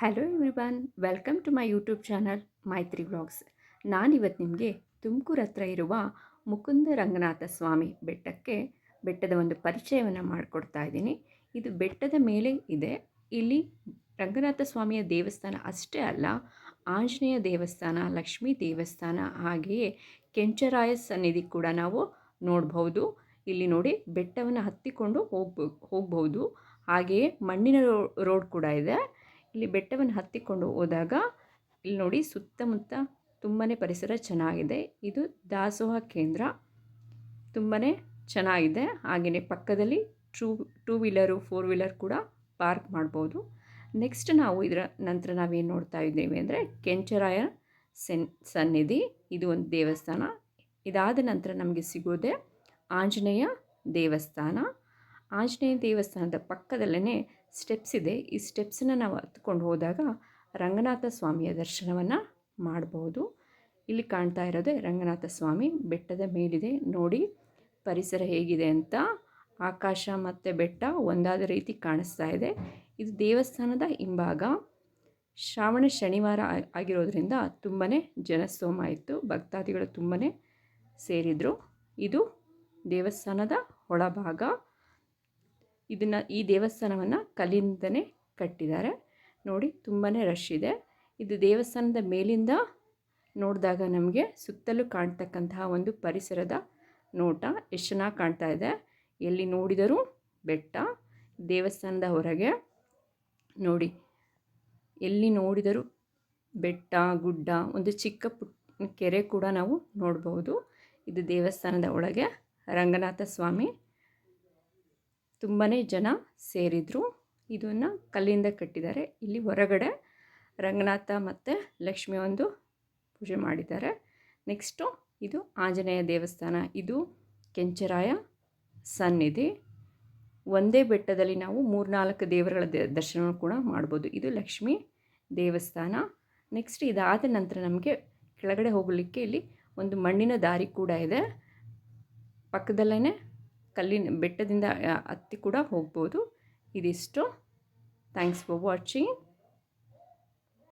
Hello everyone welcome to my YouTube channel Maitri vlogs ನಾನಿವತ್ತು ನಿಮಗೆ ತುಮಕೂರು ಹತ್ರ ಇರುವ ಮುಕುಂದ ರಂಗನಾಥ ಸ್ವಾಮಿ ಬೆಟ್ಟಕ್ಕೆ ಬೆಟ್ಟದ ಒಂದು ಪರಿಚಯವನ್ನು ಮಾಡಿಕೊಡ್ತಾ ಇದ್ದೀನಿ. ಇದು ಬೆಟ್ಟದ ಮೇಲೆ ಇದೆ. ಇಲ್ಲಿ ರಂಗನಾಥ ಸ್ವಾಮಿಯ ದೇವಸ್ಥಾನ ಅಷ್ಟೇ ಅಲ್ಲ, ಆಂಜನೇಯ ದೇವಸ್ಥಾನ, ಲಕ್ಷ್ಮೀ ದೇವಸ್ಥಾನ, ಹಾಗೆಯೇ ಕೆಂಚರಾಯ ಸನ್ನಿಧಿ ಕೂಡ ನಾವು ನೋಡ್ಬೋದು ಇಲ್ಲಿ ನೋಡಿ ಬೆಟ್ಟವನ್ನು ಹತ್ತಿಕೊಂಡು ಹೋಗ್ಬೋ ಹೋಗ್ಬೋದು ಹಾಗೆಯೇ ಮಣ್ಣಿನ ರೋಡ್ ಕೂಡ ಇದೆ. ಇಲ್ಲಿ ಬೆಟ್ಟವನ್ನು ಹತ್ತಿಕೊಂಡು ಹೋದಾಗ ಇಲ್ಲಿ ನೋಡಿ ಸುತ್ತಮುತ್ತ ತುಂಬಾ ಪರಿಸರ ಚೆನ್ನಾಗಿದೆ. ಇದು ದಾಸೋಹ ಕೇಂದ್ರ. ತುಂಬಾ ಚೆನ್ನಾಗಿದೆ. ಹಾಗೆಯೇ ಪಕ್ಕದಲ್ಲಿ two two wheeler, four wheeler ಕೂಡ ಪಾರ್ಕ್ ಮಾಡ್ಬೋದು. ನೆಕ್ಸ್ಟ್ ನಾವು ಇದರ ನಂತರ ನಾವೇನು ನೋಡ್ತಾ ಇದ್ದೇವೆ ಅಂದರೆ ಕೆಂಚರಾಯ ಸೆನ್, ಸನ್ನಿಧಿ. ಇದು ಒಂದು ದೇವಸ್ಥಾನ. ಇದಾದ ನಂತರ ನಮಗೆ ಸಿಗೋದೆ ಆಂಜನೇಯ ದೇವಸ್ಥಾನ. ಆಂಜನೇಯ ದೇವಸ್ಥಾನದ ಪಕ್ಕದಲ್ಲೇ ಸ್ಟೆಪ್ಸ್ ಇದೆ. ಈ ಸ್ಟೆಪ್ಸನ್ನು ನಾವು ಹತ್ಕೊಂಡು ಹೋದಾಗ ರಂಗನಾಥ ಸ್ವಾಮಿಯ ದರ್ಶನವನ್ನು ಮಾಡಬಹುದು ಇಲ್ಲಿ ಕಾಣ್ತಾ ಇರೋದೇ ರಂಗನಾಥ ಸ್ವಾಮಿ ಬೆಟ್ಟದ ಮೇಲಿದೆ. ನೋಡಿ ಪರಿಸರ ಹೇಗಿದೆ ಅಂತ. ಆಕಾಶ ಮತ್ತು ಬೆಟ್ಟ ಒಂದಾದ ರೀತಿ ಕಾಣಿಸ್ತಾ ಇದೆ. ಇದು ದೇವಸ್ಥಾನದ ಹಿಂಭಾಗ. ಶ್ರಾವಣ ಶನಿವಾರ ಆಗಿರೋದ್ರಿಂದ ತುಂಬಾ ಜನಸ್ತೋಮ ಇತ್ತು. ಭಕ್ತಾದಿಗಳು ತುಂಬಾ ಸೇರಿದರು. ಇದು ದೇವಸ್ಥಾನದ ಒಳಭಾಗ. ಇದನ್ನು ಈ ದೇವಸ್ಥಾನವನ್ನು ಕಲ್ಲಿಂದನೇ ಕಟ್ಟಿದ್ದಾರೆ. ನೋಡಿ ತುಂಬಾ ರಶ್ ಇದೆ. ಇದು ದೇವಸ್ಥಾನದ ಮೇಲಿಂದ ನೋಡಿದಾಗ ನಮಗೆ ಸುತ್ತಲೂ ಕಾಣ್ತಕ್ಕಂತಹ ಒಂದು ಪರಿಸರದ ನೋಟ ಎಷ್ಟು ಚೆನ್ನಾಗಿ ಕಾಣ್ತಾ ಇದೆ. ಎಲ್ಲಿ ನೋಡಿದರೂ ಬೆಟ್ಟ, ದೇವಸ್ಥಾನದ ಹೊರಗೆ. ನೋಡಿ, ಎಲ್ಲಿ ನೋಡಿದರೂ ಬೆಟ್ಟ, ಗುಡ್ಡ, ಒಂದು ಚಿಕ್ಕ ಪುಟ್ಟ ಕೆರೆ ಕೂಡ ನಾವು ನೋಡ್ಬೋದು. ಇದು ದೇವಸ್ಥಾನದ ಒಳಗೆ ರಂಗನಾಥ ಸ್ವಾಮಿ ತುಂಬಾ ಜನ ಸೇರಿದರು. ಇದನ್ನು ಕಲ್ಲಿಂದ ಕಟ್ಟಿದ್ದಾರೆ. ಇಲ್ಲಿ ಹೊರಗಡೆ ರಂಗನಾಥ ಮತ್ತು ಲಕ್ಷ್ಮಿ ಒಂದು ಪೂಜೆ ಮಾಡಿದ್ದಾರೆ. ನೆಕ್ಸ್ಟು ಇದು ಆಂಜನೇಯ ದೇವಸ್ಥಾನ. ಇದು ಕೆಂಚರಾಯ ಸನ್ನಿಧಿ. ಒಂದೇ ಬೆಟ್ಟದಲ್ಲಿ ನಾವು ಮೂರ್ನಾಲ್ಕು ದೇವರುಗಳ ದರ್ಶನ ಕೂಡ ಮಾಡ್ಬೋದು. ಇದು ಲಕ್ಷ್ಮಿ ದೇವಸ್ಥಾನ. ನೆಕ್ಸ್ಟ್ ಇದಾದ ನಂತರ ನಮಗೆ ಕೆಳಗಡೆ ಹೋಗಲಿಕ್ಕೆ ಇಲ್ಲಿ ಒಂದು ಮಣ್ಣಿನ ದಾರಿ ಕೂಡ ಇದೆ. ಪಕ್ಕದಲ್ಲೇ ಕಲ್ಲಿನ ಬೆಟ್ಟದಿಂದ ಹತ್ತಿ ಕೂಡ ಹೋಗ್ಬೋದು. ಇದಿಷ್ಟು. Thanks for watching